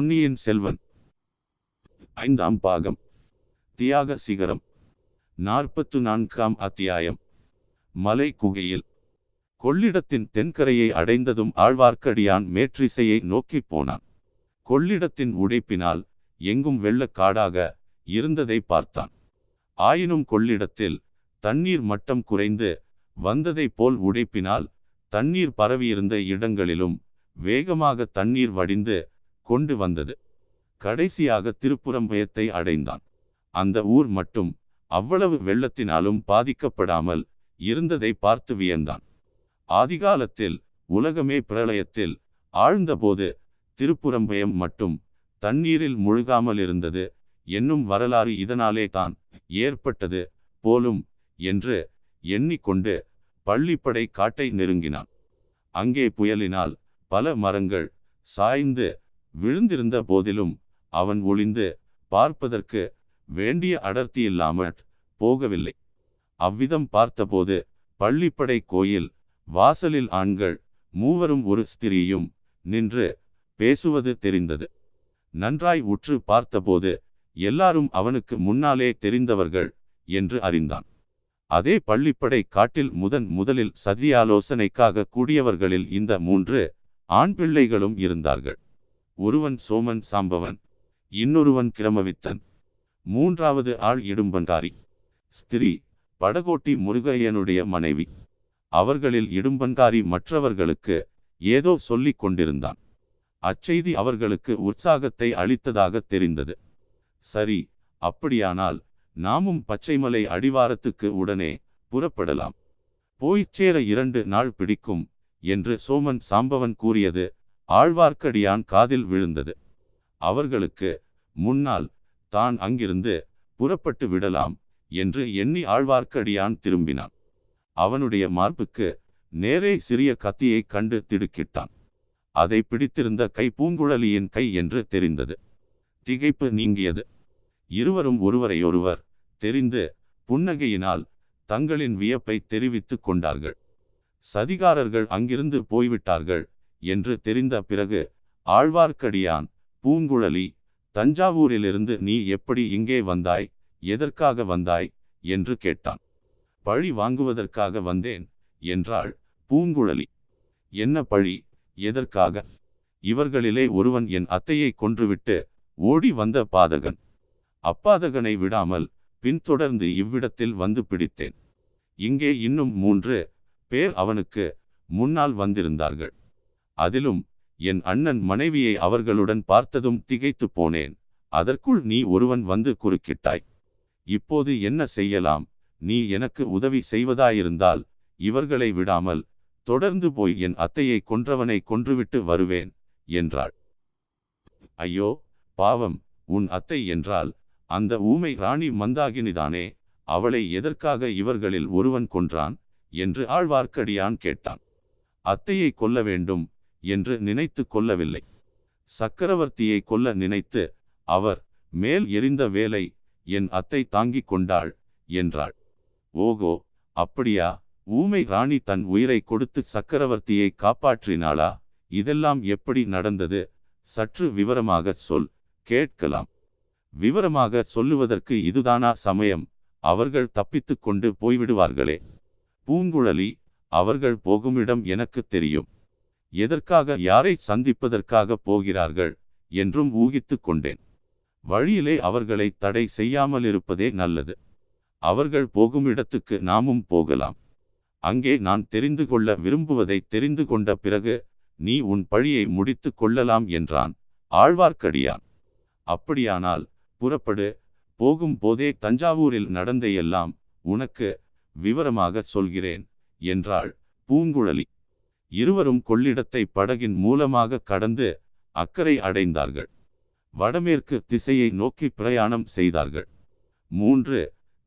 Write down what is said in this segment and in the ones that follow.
பொன்னியின் செல்வன். ஐந்தாம் பாகம். தியாக சிகரம். நாற்பத்து நான்காம் அத்தியாயம். மலை குகையில். கொள்ளிடத்தின் தென்கரையை அடைந்ததும் ஆழ்வார்க்கடியான் மேற்றிசையை நோக்கிப் போனான். கொள்ளிடத்தின் உடைப்பினால் எங்கும் வெள்ளக்காடாக இருந்ததை பார்த்தான். ஆயினும் கொள்ளிடத்தில் தண்ணீர் மட்டம் குறைந்து வந்ததைப் போல் உடைப்பினால் தண்ணீர் பரவியிருந்த இடங்களிலும் வேகமாக தண்ணீர் வடிந்து கொண்டு வந்தது. கடைசியாக திருப்புறம்பயத்தை அடைந்தான். அந்த ஊர் மட்டும் அவ்வளவு வெள்ளத்தினாலும் பாதிக்கப்படாமல் இருந்ததை பார்த்து வியந்தான். ஆதிகாலத்தில் உலகமே பிரளயத்தில் ஆழ்ந்தபோது திருப்புறம்பயம் மட்டும் தண்ணீரில் முழுகாமல் இருந்தது என்னும் வரலாறு இதனாலே தான் ஏற்பட்டது போலும் என்று எண்ணிக்கொண்டு பள்ளிப்படை காட்டை நெருங்கினான். அங்கே புயலினால் பல மரங்கள் சாய்ந்து விழுந்திருந்த போதிலும் அவன் ஒளிந்து பார்ப்பதற்கு வேண்டிய அடர்த்தி இல்லாமல் போகவில்லை. அவ்விதம் பார்த்தபோது பள்ளிப்படை கோயில் வாசலில் ஆண்கள் மூவரும் ஒரு ஸ்திரீயும் நின்று பேசுவது தெரிந்தது. நன்றாய் உற்று பார்த்தபோது எல்லாரும் அவனுக்கு முன்னாலே தெரிந்தவர்கள் என்று அறிந்தான். அதே பள்ளிப்படை காட்டில் முதன் முதலில் சதியாலோசனைக்காக கூடியவர்களில் இந்த மூன்று ஆண் பிள்ளைகளும் இருந்தார்கள். ஒருவன் சோமன் சாம்பவன் இன்னொருவன் கிரமவித்தன். மூன்றாவது ஆள் இடும்பன்காரி. ஸ்திரீ படகோட்டி முருகையனுடைய மனைவி. அவர்களில் இடும்பன்காரி மற்றவர்களுக்கு ஏதோ சொல்லிக் கொண்டிருந்தான். அச்செய்தி அவர்களுக்கு உற்சாகத்தை அளித்ததாக தெரிந்தது. சரி அப்படியானால் நாமும் பச்சைமலை அடிவாரத்துக்கு உடனே புறப்படலாம். போய்ச் சேர இரண்டு நாள் பிடிக்கும் என்று சோமன் சாம்பவன் கூறியது ஆழ்வார்க்கடியான் காதில் விழுந்தது. அவர்களுக்கு முன்னால் தான் அங்கிருந்து புறப்பட்டு விடலாம் என்று எண்ணி ஆழ்வார்க்கடியான் திரும்பினான். அவனுடைய மார்புக்கு நேரே சிறிய கத்தியைக் கண்டு திடுக்கிட்டான். அதை பிடித்திருந்த கை பூங்குழலியின் கை என்று தெரிந்தது. திகைப்பு நீங்கியது. இருவரும் ஒருவரையொருவர் தெரிந்து புன்னகையினால் தங்களின் வியப்பை தெரிவித்துக் கொண்டார்கள். சதிகாரர்கள் அங்கிருந்து போய்விட்டார்கள். என்று தெரிந்த பிறகு ஆழ்வார்க்கடியான் பூங்குழலி தஞ்சாவூரிலிருந்து நீ எப்படி இங்கே வந்தாய் எதற்காக வந்தாய்? என்று கேட்டான். பழி வாங்குவதற்காக வந்தேன் என்றாள் பூங்குழலி. என்ன பழி? எதற்காக? இவர்களிலே ஒருவன் என் அத்தையை கொன்றுவிட்டு ஓடி வந்த பாதகன். அப்பாதகனை விடாமல் பின்தொடர்ந்து இவ்விடத்தில் வந்து பிடித்தேன். இங்கே இன்னும் மூன்று பேர் அவனுக்கு முன்னால் வந்திருந்தார்கள். அதிலும் என் அண்ணன் மனைவியை அவர்களுடன் பார்த்ததும் திகைத்து போனேன். அதற்குள் நீ ஒருவன் வந்து குறுக்கிட்டாய். இப்போது என்ன செய்யலாம்? நீ எனக்கு உதவி செய்வதாயிருந்தால் இவர்களை விடாமல் தொடர்ந்து போய் என் அத்தையை கொன்றவனை கொன்றுவிட்டு வருவேன் என்றாள். ஐயோ பாவம் உன் அத்தை என்றால் அந்த ஊமை ராணி மந்தாகினிதானே? அவளை எதற்காக இவர்களில் ஒருவன் கொன்றான்? என்று ஆழ்வார்க்கடியான் கேட்டான். அத்தையை கொல்ல வேண்டும் என்று நினைத்து கொள்ளவில்லை. சக்கரவர்த்தியை கொல்ல நினைத்து அவர் மேல் எரிந்த வேலை என் அத்தை தாங்கிக் கொண்டாள் என்றாள். ஓகோ அப்படியா? ஊமை ராணி தன் உயிரை கொடுத்து சக்கரவர்த்தியை காப்பாற்றினாளா? இதெல்லாம் எப்படி நடந்தது? சற்று விவரமாக சொல் கேட்கலாம். விவரமாக சொல்லுவதற்கு இதுதானா சமயம்? அவர்கள் தப்பித்து கொண்டு போய்விடுவார்களே. பூங்குழலி அவர்கள் போகுமிடம் எனக்கு தெரியும். எதற்காக யாரை சந்திப்பதற்காக போகிறார்கள் என்றும் ஊகித்து கொண்டேன். வழியிலே அவர்களை தடை செய்யாமல் இருப்பதே நல்லது. அவர்கள் போகும் இடத்துக்கு நாமும் போகலாம். அங்கே நான் தெரிந்து கொள்ள விரும்புவதை தெரிந்து கொண்ட பிறகு நீ உன் பழியை முடித்து கொள்ளலாம் என்றான் ஆழ்வார்க்கடியான். அப்படியானால் புறப்படு. போகும் போதே தஞ்சாவூரில் நடந்த எல்லாம் உனக்கு விவரமாக சொல்கிறேன் என்றாள் பூங்குழலி. இருவரும் கொள்ளிடத்தை படகின் மூலமாக கடந்து அக்கறை அடைந்தார்கள். வடமேற்கு திசையை நோக்கி பிரயாணம் செய்தார்கள். மூன்று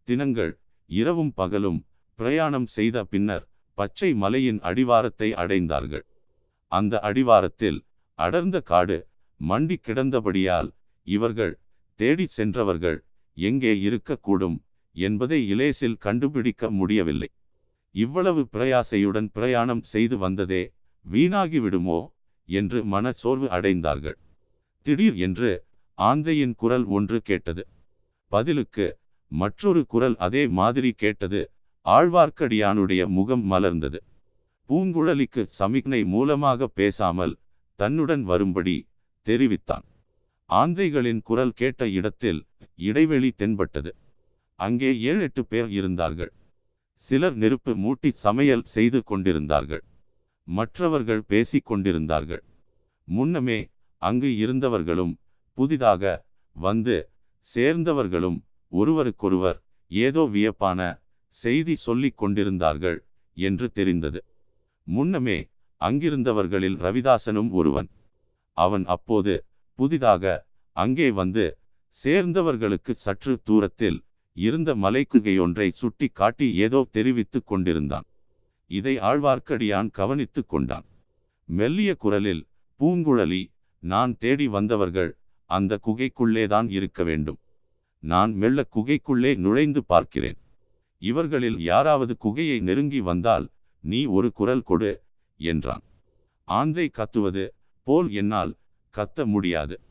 தினங்கள் இரவும் பகலும் பிரயாணம் செய்த பின்னர் பச்சை மலையின் அடிவாரத்தை அடைந்தார்கள். அந்த அடிவாரத்தில் அடர்ந்த காடு மண்டி கிடந்தபடியால் இவர்கள் தேடிச் சென்றவர்கள் எங்கே இருக்கக்கூடும் என்பதை இலேசில் கண்டுபிடிக்க முடியவில்லை. இவ்வளவு பிரயாசையுடன் பிரயாணம் செய்து வந்ததே வீணாகிவிடுமோ என்று மனச்சோர்வு அடைந்தார்கள். திடீர் என்று ஆந்தையின் குரல் ஒன்று கேட்டது. பதிலுக்கு மற்றொரு குரல் அதே மாதிரி கேட்டது. ஆழ்வார்க்கடியானுடைய முகம் மலர்ந்தது. பூங்குழலிக்கு சமிக்ஞை மூலமாக பேசாமல் தன்னுடன் வரும்படி தெரிவித்தான். ஆந்தைகளின் குரல் கேட்ட இடத்தில் இடைவெளி தென்பட்டது. அங்கே ஏழு எட்டு பேர் இருந்தார்கள். சிலர் நெருப்பு மூட்டி சமையல் செய்து கொண்டிருந்தார்கள். மற்றவர்கள் பேசிக் கொண்டிருந்தார்கள். முன்னமே அங்கு இருந்தவர்களும் புதிதாக வந்து சேர்ந்தவர்களும் ஒருவருக்கொருவர் ஏதோ வியப்பான செய்தி சொல்லிக் கொண்டிருந்தார்கள் என்று தெரிந்தது. முன்னமே அங்கிருந்தவர்களில் ரவிதாசனும் ஒருவன். அவன் அப்போது புதிதாக அங்கே வந்து சேர்ந்தவர்களுக்கு சற்று தூரத்தில் இருந்த மலைக்குகையொன்றை சுட்டி காட்டி ஏதோ தெரிவித்துக் கொண்டிருந்தான். இதை ஆழ்வார்க்கடியான் கவனித்துக் கொண்டான். மெல்லிய குரலில் பூங்குழலி நான் தேடி வந்தவர்கள் அந்த குகைக்குள்ளேதான் இருக்க வேண்டும். நான் மெல்ல குகைக்குள்ளே நுழைந்து பார்க்கிறேன். இவர்களில் யாராவது குகையை நெருங்கி வந்தால் நீ ஒரு குரல் கொடு என்றான். ஆந்தை கத்துவது போல் என்னால் கத்த முடியாது.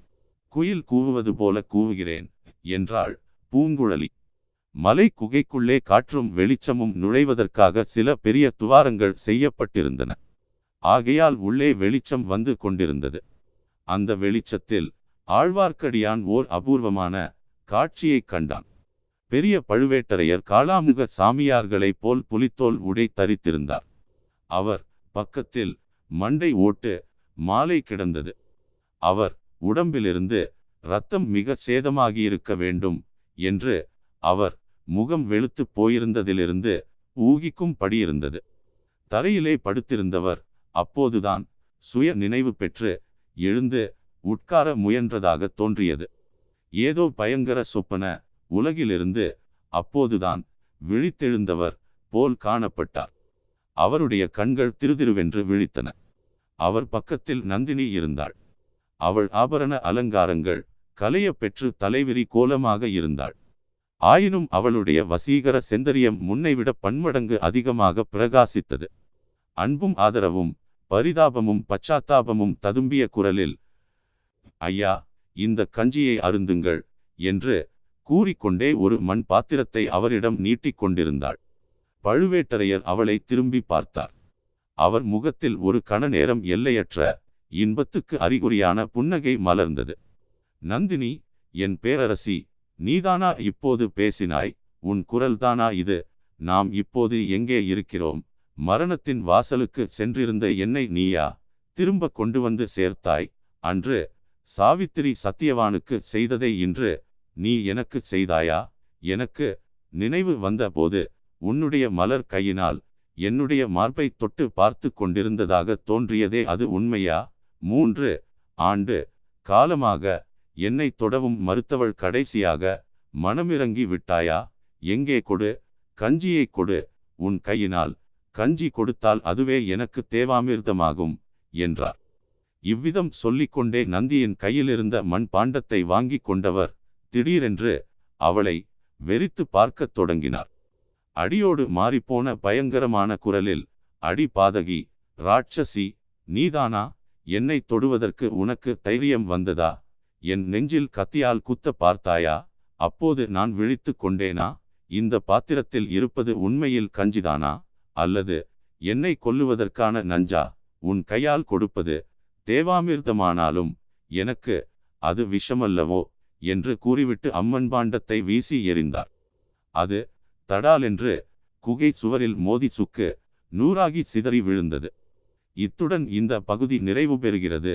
குயில் கூவுவது போல கூவுகிறேன் என்றாள் பூங்குழலி. மலை குகைக்குள்ளே காற்றும் வெளிச்சமும் நுழைவதற்காக சில பெரிய துவாரங்கள் செய்யப்பட்டிருந்தன. ஆகையால் உள்ளே வெளிச்சம் வந்து கொண்டிருந்தது. அந்த வெளிச்சத்தில் ஆழ்வார்க்கடியான் ஓர் அபூர்வமான காட்சியைக் கண்டான். பெரிய பழுவேட்டரையர் காளாமுக சாமியார்களைப் போல் புலித்தோல் உடை தரித்திருந்தார். அவர் பக்கத்தில் மண்டை ஓட்டு மாலை கிடந்தது. அவர் உடம்பிலிருந்து இரத்தம் மிக சேதமாகியிருக்க வேண்டும் என்று அவர் முகம் வெளுத்து போயிருந்ததிலிருந்து ஊகிக்கும் படியிருந்தது தரையிலே படுத்திருந்தவர் அப்போதுதான் சுய நினைவு பெற்று எழுந்து உட்கார முயன்றதாக தோன்றியது. ஏதோ பயங்கர சொப்பன உலகிலிருந்து அப்போதுதான் விழித்தெழுந்தவர் போல் காணப்பட்டார். அவருடைய கண்கள் திருதிருவென்று விழித்தன. அவர் பக்கத்தில் நந்தினி இருந்தாள். அவள் ஆபரண அலங்காரங்கள் கலைய பெற்று தலைவிரி கோலமாக இருந்தாள். ஆயினும் அவளுடைய வசீகர செந்தரியம் முன்னைவிட பன்மடங்கு அதிகமாக பிரகாசித்தது. அன்பும் ஆதரவும் பரிதாபமும் பச்சாத்தாபமும் ததும்பிய குரலில் ஐயா இந்த கஞ்சியை அருந்துங்கள் என்று கூறிக்கொண்டே ஒரு மண் பாத்திரத்தை அவரிடம் நீட்டிக் கொண்டிருந்தாள். பழுவேட்டரையர் அவளை திரும்பி பார்த்தார். அவர் முகத்தில் ஒரு கண நேரம் எல்லையற்ற இன்பத்துக்கு அறிகுறியான புன்னகை மலர்ந்தது. நந்தினி என் பேரரசி நீதானா இப்போது பேசினாய்? உன் குரல்தானா இது? நாம் இப்போது எங்கே இருக்கிறோம்? மரணத்தின் வாசலுக்கு சென்றிருந்த என்னை நீயா? திரும்ப கொண்டு வந்து சேர்த்தாய். அன்று சாவித்திரி சத்தியவானுக்கு செய்ததை இன்று நீ எனக்கு செய்தாயா? எனக்கு நினைவு வந்த போது உன்னுடைய மலர் கையினால் என்னுடைய மார்பை தொட்டு பார்த்து கொண்டிருந்ததாக தோன்றியதே அது உண்மையா? மூன்று ஆண்டு காலமாக என்னை தொடவும் மறுத்தவள் கடைசியாக மனமிறங்கி விட்டாயா? எங்கே கொடு? கஞ்சியை கொடு. உன் கையினால். கஞ்சி கொடுத்தால் அதுவே எனக்கு தேவாமிர்தமாகும் என்றார். இவ்விதம் சொல்லிக்கொண்டே நந்தியின் கையிலிருந்த மண் பாண்டத்தை வாங்கி கொண்டவர் திடீரென்று அவளை வெறித்து பார்க்கத் தொடங்கினார். அடியோடு மாறிப்போன பயங்கரமான குரலில் அடி பாதகி ராட்சசி நீதானா? என்னை தொடுவதற்கு உனக்கு தைரியம் வந்ததா? என் நெஞ்சில் கத்தியால் குத்த பார்த்தாயா? அப்போது நான் விழித்து கொண்டேனா? இந்த பாத்திரத்தில் இருப்பது உண்மையில் கஞ்சிதானா? அல்லது என்னை கொல்லுவதற்கான நஞ்சா? உன் கையால் கொடுப்பது தேவாமிர்தமானாலும் எனக்கு அது விஷமல்லவோ? என்று கூறிவிட்டு அம்மன் பாண்டத்தை வீசி எறிந்தார். அது தடாலென்று குகை சுவரில் மோதி சுக்கு நூறாகி சிதறி விழுந்தது. இத்துடன் இந்த பகுதி நிறைவு பெறுகிறது.